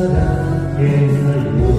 사랑의 날